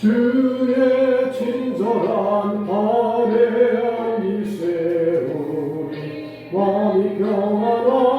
주의 친절한 발에 안기 세우리 마음이 평안하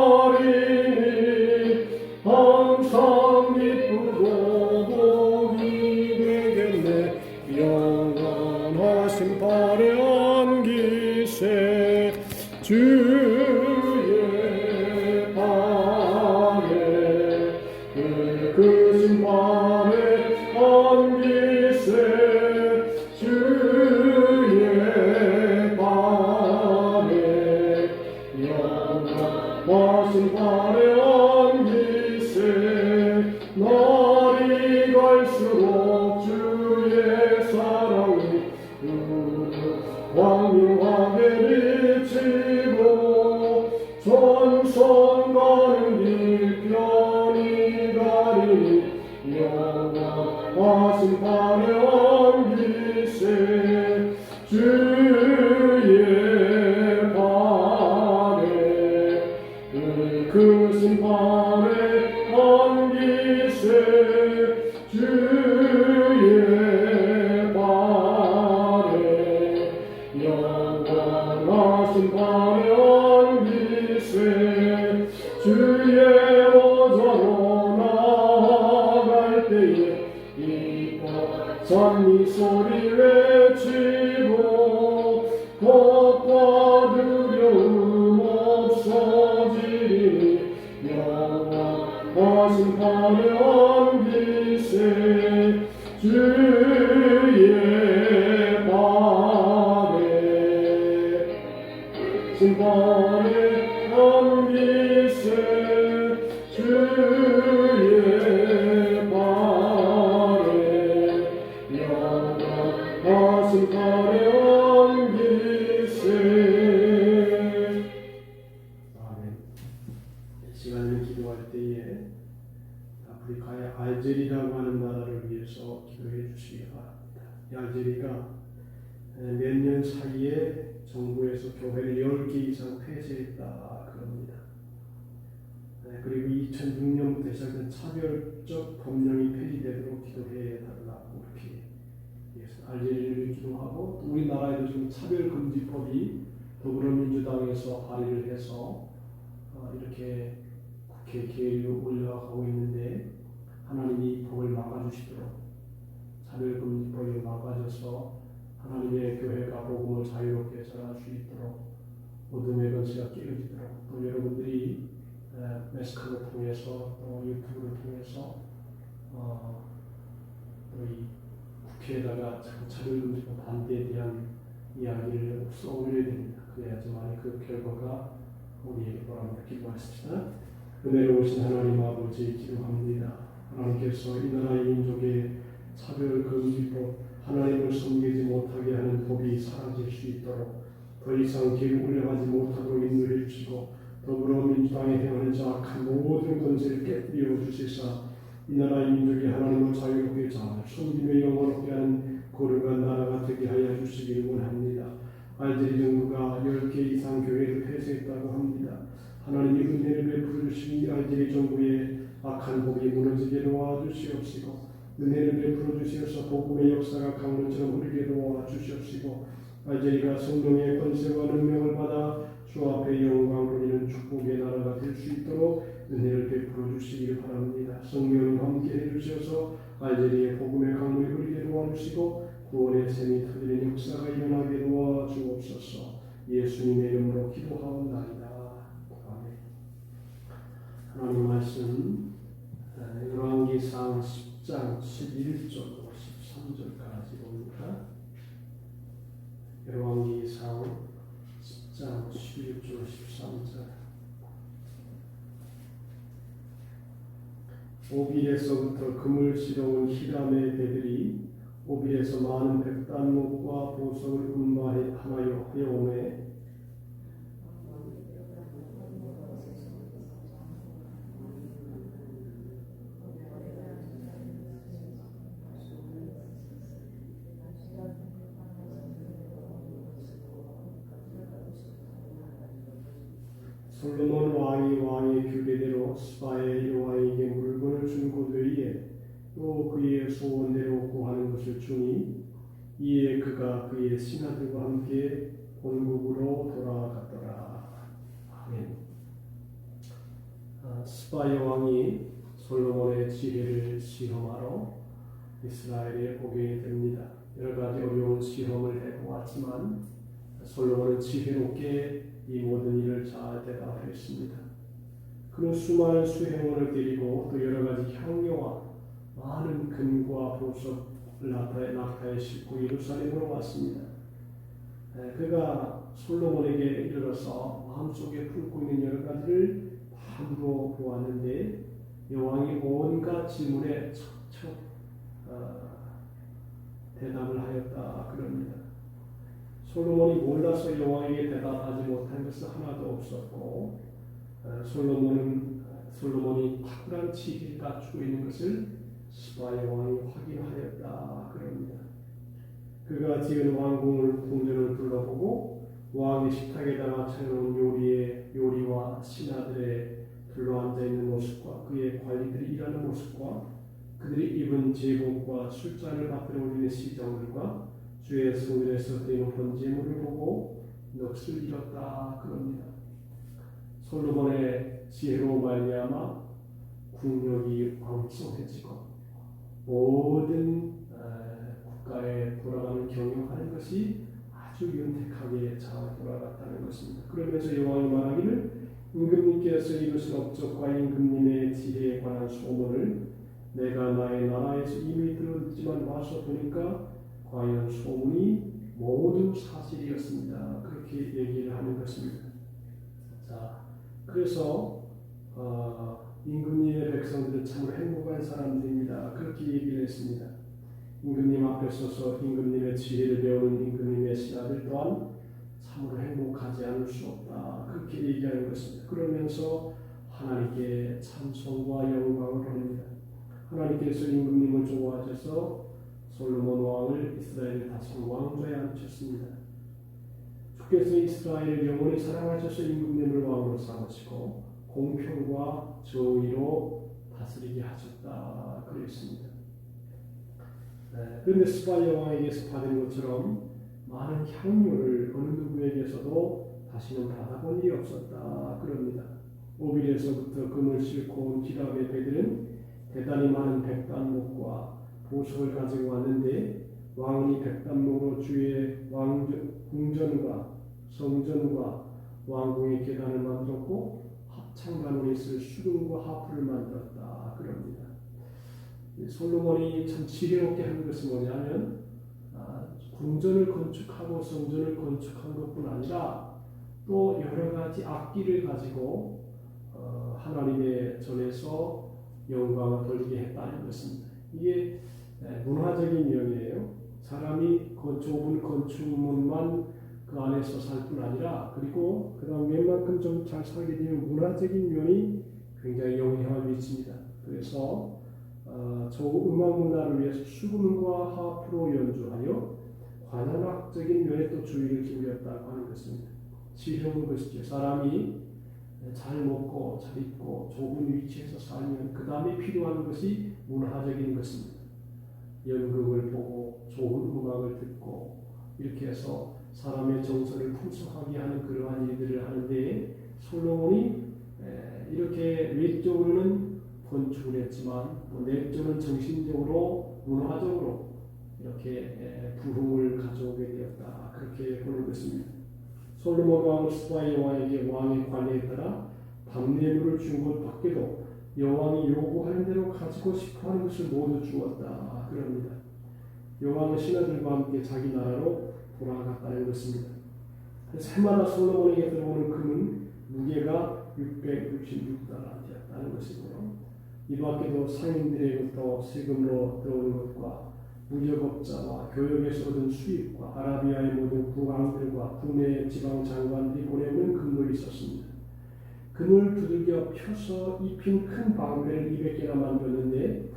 영 겁과 시간에 기도할 때에 아프리카의 알제리라고 하는 나라를 위해서 기도해 주시기 바랍니다. 이 알제리가 몇 년 사이에 정부에서 교회를 10개 이상 폐쇄했다 그럽니다. 네, 그리고 2006년부터 시작된 차별적 법령이 폐지되도록 기도해 달라고 이렇게 알제리를 기도하고 또 우리나라에도 지금 차별금지법이 더불어민주당에서 발의를 해서 어, 이렇게 계류 올라가고 있는데 하나님이 이 법을 막아주시도록 차별금지법이 막아져서 하나님의 교회가 복음을 자유롭게 전할 수 있도록 어둠의 권세가 깨어지도록 또 여러분들이 에, 매스크를 통해서 또 유튜브를 통해서 어, 또이 국회에다가 자꾸 차별금지법 반대에 대한 이야기를 쏘올려야 됩니다. 그래야지만 그 결과가 우리에게 돌아옵니다. 기도하십시다. 은혜로우신 하나님 아버지 기도합니다. 하나님께서 이 나라의 민족의 차별 금지법 하나님을 섬기지 못하게 하는 법이 사라질 수 있도록 더 이상 길 올려가지 못하도록 인도해 주시고 더불어민주당에 행하는 자 악한 모든 권세를 깨뜨려 주시사 이 나라의 민족이 하나님을 자유롭게 잘 섬기며 영원롭게 하는 거룩한 나라가 되게 하여 주시기를 원합니다. 알제리 정부가 10개 이상 교회를 폐쇄했다고 합니다. 하나님이 은혜를 베풀어 주시니 알제리 정부의 악한 법이 무너지게 도와주시옵시고 은혜를 베풀어 주시어서 복음의 역사가 강물처럼 흐르게 도와주시옵시고 알제리가 성령의 권세와 능력을 받아 주 앞에 영광 돌리는 축복의 나라가 될 수 있도록 은혜를 베풀어 주시기를 바랍니다. 성령님 함께 해주셔서 알제리의 복음의 강물이 흐르게 도와주시고 구원의 샘이 터지는 역사가 일어나게 도와주옵소서 예수님의 이름으로 기도하옵나이다. 하나님 말씀 에, 열왕기상 10장 11절 13절까지 봅니다. 열왕기상 10장 11절 13절 오빌에서부터 금을 실어온 히람의 배들이 오빌에서 많은 백단목과 보석을 운바하여 하여오매 소원대로 구하는 것을 주니 이에 그가 그의 신하들과 함께 본국으로 돌아갔더라. 아멘. 아, 스바 여왕이 솔로몬의 지혜를 시험하러 이스라엘에 오게 됩니다. 여러 가지 어려운 시험을 해보았지만 솔로몬은 지혜롭게 이 모든 일을 잘 대답했습니다. 그는 수많은 수행원을 데리고 또 여러 가지 향료와 많은 금과 낙타에, 낙타에 싣고 예루살렘으로 왔습니다. 에, 그가 솔로몬에게 이르러서 마음속에 품고 있는 여러 가지를 다 물어보았는데 여왕이 온갖 질문에 척척 어, 대답을 하였다 그럽니다. 솔로몬이 몰라서 여왕에게 대답하지 못한 것은 하나도 없었고 어, 솔로몬은 솔로몬이 탁월한 지혜를 갖추고 있는 것을 스바 여왕이 확인하였다 그럽니다. 그가 지은 왕궁을 궁전을 둘러보고 왕의 식탁에다가 차려놓은 요리의 요리와 신하들의 둘러 앉아 있는 모습과 그의 관리들이 일하는 모습과 그들이 입은 제복과 술잔을 받들어 올리는 시정들과 주의 성전에서 드리는 번제물을 보고 넋을 잃었다 그럽니다. 솔로몬의 지혜로 말미암아 국력이 왕성해지고 모든 에, 국가에 돌아가는 경영하는 것이 아주 윤택하게 잘 돌아갔다는 것입니다. 그러면서 여왕이 말하기를 임금님께서 이루신 업적과 임금님의 지혜에 관한 소문을 내가 나의 나라에서 이미 들었지만 와서 보니까 과연 소문이 모두 사실이었습니다. 그렇게 얘기를 하는 것입니다. 자, 그래서 어, 임금님의 백성들은 참으로 행복한 사람들입니다. 그렇게 얘기를 했습니다. 임금님 앞에 서서 임금님의 지혜를 배우는 임금님의 신하들 또한 참으로 행복하지 않을 수 없다. 그렇게 얘기하는 것입니다. 그러면서 하나님께 찬송과 영광을 합니다. 하나님께서 임금님을 좋아하셔서 솔로몬 왕을 이스라엘의 다시 왕좌에 앉혔습니다. 주께서 이스라엘을 영원히 사랑하셔서 임금님을 왕으로 삼으시고 공평과 정의로 다스리게 하셨다 그랬습니다. 네, 그런데 스바 여왕에게서 받은 것처럼 많은 향료를 어느 누구에게서도 다시는 받아본 일이 없었다 그럽니다. 오빌에서부터 금을 싣고 온 기랍의 배들은 대단히 많은 백단목과 보석을 가지고 왔는데 왕은 이 백단목으로 주의 왕 궁전과 성전과 왕궁의 계단을 만들었고 합 창단으로 있을 수금과 하프를 만들었다 그럽니다. 솔로몬이 참 지혜롭게 한 것은 뭐냐면 아, 궁전을 건축하고 성전을 건축한 것뿐 아니라 또 여러 가지 악기를 가지고 어, 하나님의 전에서 영광을 돌리게 했다는 것입니다. 이게 문화적인 면이에요. 사람이 그 좁은 건축물만 그 안에서 살 뿐 아니라 그리고 그 다음 웬만큼 좀 잘 살게 되면 문화적인 면이 굉장히 영향을 미칩니다. 그래서 어, 저 음악 문화를 위해서 수금과 하프로 연주하여 관현악적인 면에 또 주의를 기울였다고 하는 것입니다. 지혜로운 것이죠. 사람이 잘 먹고 잘 입고 좋은 위치에서 살면 그 다음에 필요한 것이 문화적인 것입니다. 연극을 보고 좋은 음악을 듣고 이렇게 해서 사람의 정서를 풍성하게 하는 그러한 일들을 하는데 솔로몬이 이렇게 외적으로는 건축을 했지만 내적으로는 정신적으로 문화적으로 이렇게 부흥을 가져오게 되었다 그렇게 보는 것입니다. 솔로몬 왕은 스바의 여왕에게 왕의 관리에 따라 밤내물을 준 것 밖에도 여왕이 요구하는 대로 가지고 싶어하는 것을 모두 주었다 그럽니다. 여왕은 신하들과 함께 자기 나라로 돌아갔다는 것입니다. 그래서 해마다 솔로몬에게 들어오는 금은 무게가 666달란트였다는 것이고요. 이 밖에도 상인들에게부터 세금으로 들어오는 것과 무역업자와 교역에서 얻은 수입과 아라비아의 모든 국왕들과 국내 지방 장관들이 보내는 금물이 있었습니다. 금을 두들겨 펴서 입힌 큰 방패를 200개나 만들었는데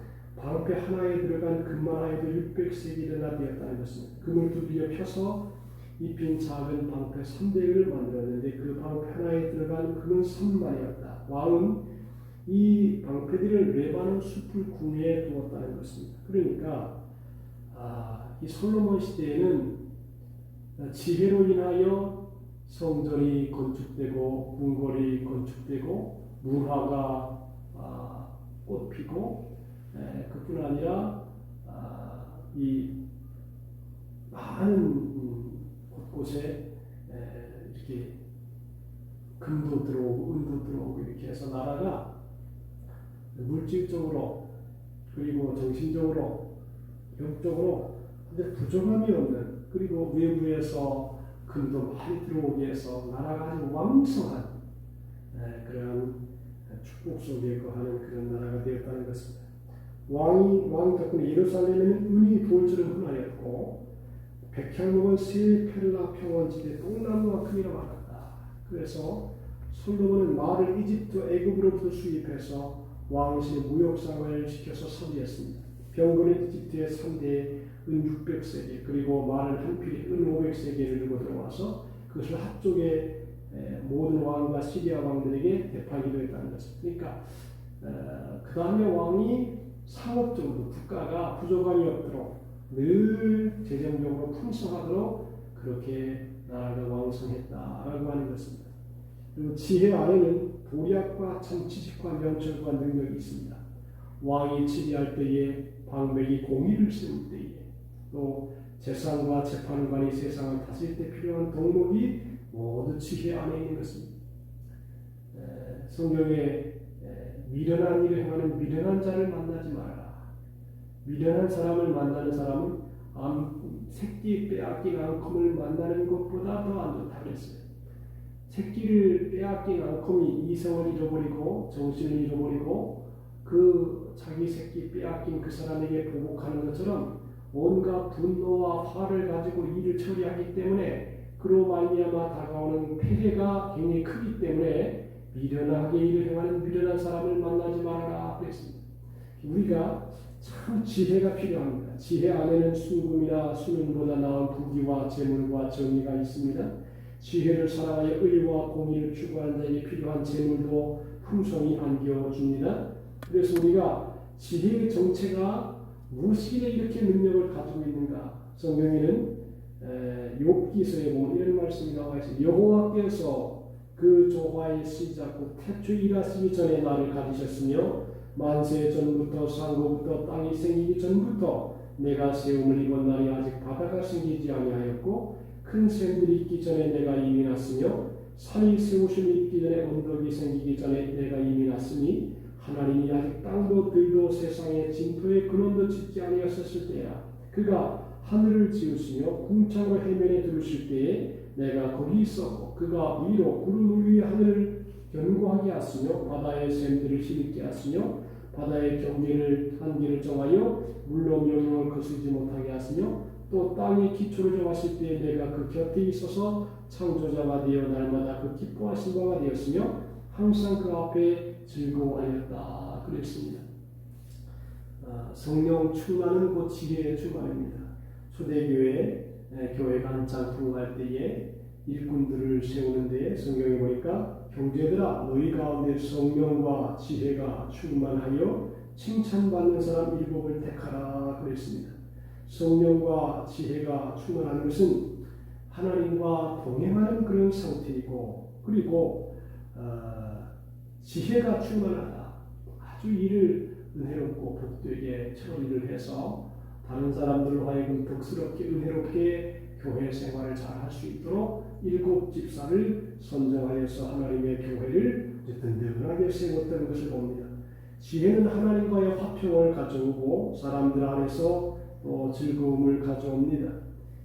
방패 하나에 들어간 금만 해도 600세기나 되었다는 것입니다. 금을 두들겨 펴서 입힌 작은 방패 300을 만들었는데 그 방패 하나에 들어간 금은 3만이었다. 왕은 이 방패들을 레바논 숲을 궁에 두었다는 것입니다. 그러니까 아, 이 솔로몬 시대에는 지혜로 인하여 성전이 건축되고 궁궐이 건축되고 문화가 아, 꽃피고 에, 그뿐 아니라 아, 이 많은 음, 곳곳에 에, 이렇게 금도 들어오고 은도 들어오고 이렇게 해서 나라가 물질적으로 그리고 정신적으로 영적으로 근데 부족함이 없는 그리고 외부에서 금도 많이 들어오게 해서 나라가 아주 왕성한 에, 그런 축복 속에 거하는 그런 나라가 되었다는 것입니다. 왕이 왕 덕분에 예루살렘에는 은이 돌처럼 흔하였고 백향목은 새 펠라 평원지대 크기가 많았다. 그래서 솔로몬은 말을 이집트 애굽으로부터 수입해서 왕실의 무역상을 시켜서 소비했습니다. 병거는 이집트의 3대 은 600세계 그리고 말을 한 필에 은 500세계를 들고 들어와서 그것을 에, 모든 왕과 시리아 왕들에게 대파기도 했다는 것입니다. 그러니까 그 다음에 왕이 상업적으로 국가가 부족함이 없도록 늘 재정적으로 풍성하도록 그렇게 나라가 왕성했다라고 하는 것입니다. 그리고 지혜 안에는 참 지식과 명철과 능력이 있습니다. 왕이 치리할 때에 방백이 공의를 세울 때에 또 재산과 재판관이 세상을 다스릴 때 필요한 덕목이 모두 지혜 안에 있는 것입니다. 에, 성경에 에, 미련한 일을 행하는 미련한 자를 만나지 말아라. 미련한 사람을 만나는 사람은 암, 새끼 빼앗긴 앙컴을 만나는 것보다 더 안 좋다 그랬어요. 새끼를 빼앗긴 앙컴이 이성을 잃어버리고 정신을 잃어버리고 그 자기 새끼 빼앗긴 그 사람에게 보복하는 것처럼 온갖 분노와 화를 가지고 일을 처리하기 때문에 그로 말미암아 다가오는 폐해가 굉장히 크기 때문에 미련하게 일을 행하는 미련한 사람을 만나지 말아라 그랬습니다. 우리가 참 지혜가 필요합니다. 지혜 안에는 순금이나 수능보다 나은 부귀와 재물과 정의가 있습니다. 지혜를 사랑하여 의와 공의를 추구하는 자에게 필요한 재물도 풍성히 안겨 줍니다. 그래서 우리가 지혜의 정체가 무엇이길래 이렇게 능력을 가지고 있는가? 성경에는 욥기서에 보면 이런 말씀이 나와 있어요. 여호와께서 그 조화의 시작 곧 태초 일하시기 전에 나를 가지셨으며 만세 전부터 상고부터 땅이 생기기 전부터 내가 세움을 입은 날이 아직 바다가 생기지 아니하였고 큰 샘들이 있기 전에 내가 이미 났으며 산이 세우심이 있기 전에 언덕이 생기기 전에 내가 이미 났으니 하나님이 아직 땅도 들도 세상의 진토의 근원도 짓지 아니하셨을 때야. 그가 하늘을 지으시며 궁창을 해면에 두르실 때에 내가 거기 있었고 그가 위로 구름 위에 하늘을 견고하게 하시며 바다의 샘들을 힘있게 하시며 바다의 경계를 한계를 정하여 물로 명령을 거스르지 못하게 하시며 또 땅의 기초를 정하실 때에 내가 그 곁에 있어서 창조자가 되어 날마다 그 기뻐하신 바가 되었으며 항상 그 앞에 즐거워하였다 그랬습니다. 아, 성령 충만은 곧 지혜의 충만입니다. 초대교회 교회가 한창 통할 때에 일꾼들을 세우는 데에 성경에 보니까 형제들아 너희 가운데 성령과 지혜가 충만하여 칭찬받는 사람 일곱을 택하라 그랬습니다. 성령과 지혜가 충만한 것은 하나님과 동행하는 그런 상태이고 그리고 어, 지혜가 충만하다. 아주 일을 은혜롭고 복되게 처리를 해서 다른 사람들로 하여금 덕스럽게 은혜롭게 교회 생활을 잘 할 수 있도록 일곱 집사를 선정하여서 하나님의 교회를 든든하게 세웠던 것을 봅니다. 지혜는 하나님과의 화평을 가져오고 사람들 안에서 또 즐거움을 가져옵니다.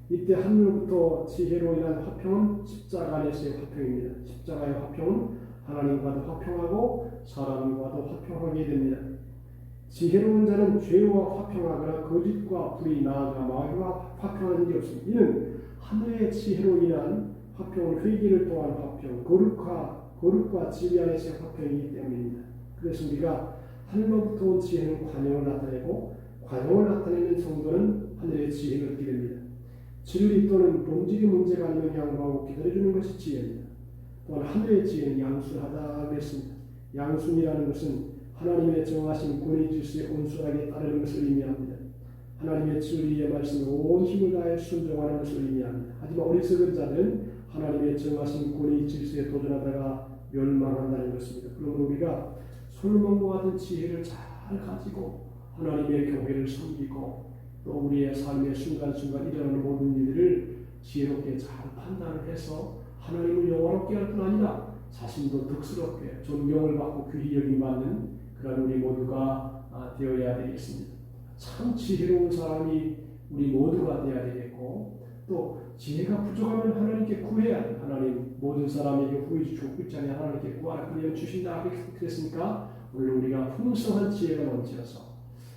이때 하늘로부터 지혜로 인한 화평은 십자가 안에서의 화평입니다. 십자가의 화평은 하나님과도 화평하고 사람과도 화평하게 됩니다. 지혜로운 자는 죄와 화평하거나 거짓과 불이 나아가 마귀와 화평하는 일이 없습니다. 이는 하늘의 지혜로 인한 화평은 회개를 통한 화평, 거룩과 거룩과 진리 안에서의 화평이기 때문입니다. 그래서 우리가 하늘로부터 온 지혜는 관용을 나타내고 관용을 나타내는 성도는 하늘의 지혜를 얻게 됩니다. 진리 또는 본질의 문제가 아니면 양보하고 기다려주는 것이 지혜입니다. 또한 하늘의 지혜는 양수하다 그랬습니다. 양순이라는 것은 하나님의 정하신 권위 질서에 온순하게 따르는 것을 의미합니다. 하나님의 진리의 말씀에 온 힘을 다해 순종하는 것을 의미합니다. 하지만 어리석은 자는 하나님의 정하신 권위 질서에 도전하다가 멸망한다는 것입니다. 그러므로 우리가 솔로몬과 같은 지혜를 잘 가지고 하나님의 교회를 섬기고 또 우리의 삶의 순간순간 일어나는 모든 일들을 지혜롭게 잘 판단을 해서 하나님을 영화롭게 할 뿐 아니라 자신도 덕스럽게 존경을 받고 귀히 여김받는 그런 우리 모두가 아, 되어야 되겠습니다. 참 지혜로운 사람이 우리 모두가 되어야 되겠고 또 지혜가 부족하면 하나님께 구해야 돼. 하나님 모든 사람에게 구해 주시고 않냐 하나님께 구하라 그러면 주신다 그랬으니까 오늘 우리가 풍성한 지혜가 넘쳐서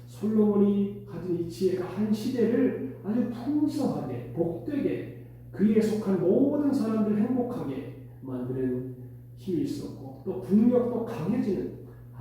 솔로몬이 가진 이 지혜가 한 시대를 아주 풍성하게 복되게 그에 속한 모든 사람들 행복하게 만드는 힘이 있었고 또 국력도 강해지는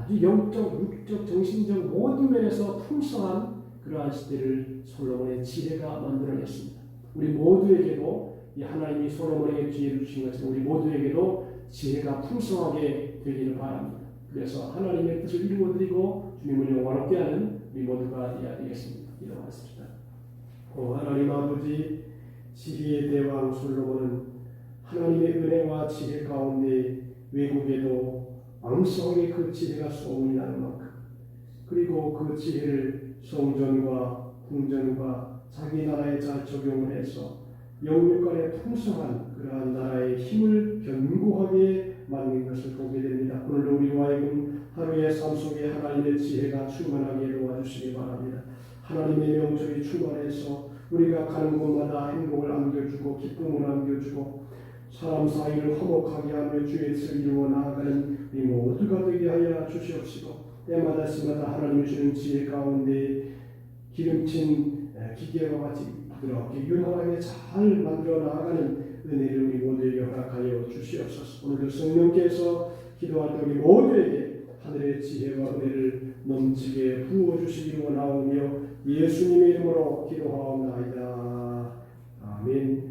아주 영적, 육적, 정신적 모든 면에서 풍성한 그러한 시대를 솔로몬의 지혜가 만들어냈습니다. 우리 모두에게도 이 하나님이 솔로몬에게 지혜를 주신 것처럼 우리 모두에게도 지혜가 풍성하게 되기를 바랍니다. 그래서 하나님의 뜻을 이루어드리고 주님을 영화롭게 하는 우리 모두가 되어야 되겠습니다. 기도하겠습니다. 오 하나님 아버지 지혜의 대왕 솔로몬은 하나님의 은혜와 지혜 가운데 외국에도 왕성하게 그 지혜가 소문이 나는 만큼 그리고 그 지혜를 성전과 궁전과 자기 나라에 잘 적용을 해서 영육 간의 풍성한 그러한 나라의 힘을 견고하게 만든 것을 보게 됩니다. 오늘도 우리와 하여금 하루의 삶 속에 하나님의 지혜가 충만하게 도와주시기 바랍니다. 하나님의 명적이 충만해서 우리가 가는 곳마다 행복을 안겨주고 기쁨을 안겨주고 사람 사이를 화목하게 하며 주의 뜻을 이루어 나아가는 우리 모두가 되게 하여 주시옵시고 때마다 시마다 하나님이 주는 지혜 가운데 기름친 기계와 같이 부드럽게 유능하게 잘 만들어 나아가는 은혜를 우리 모두에게 허락하여 주시옵소서. 오늘도 성령께서 기도할 때 우리 모두에게 하늘의 지혜와 은혜를 넘치게 부어주시기 원하오며 예수님의 이름으로 기도하옵나이다. 아멘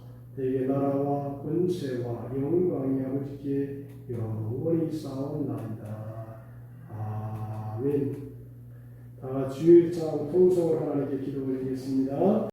대개 나라와 권세와 영광이 아버지께 영원히 싸움나이다. 아멘. 다 같이 주일장 통성을 하나님께 기도드리겠습니다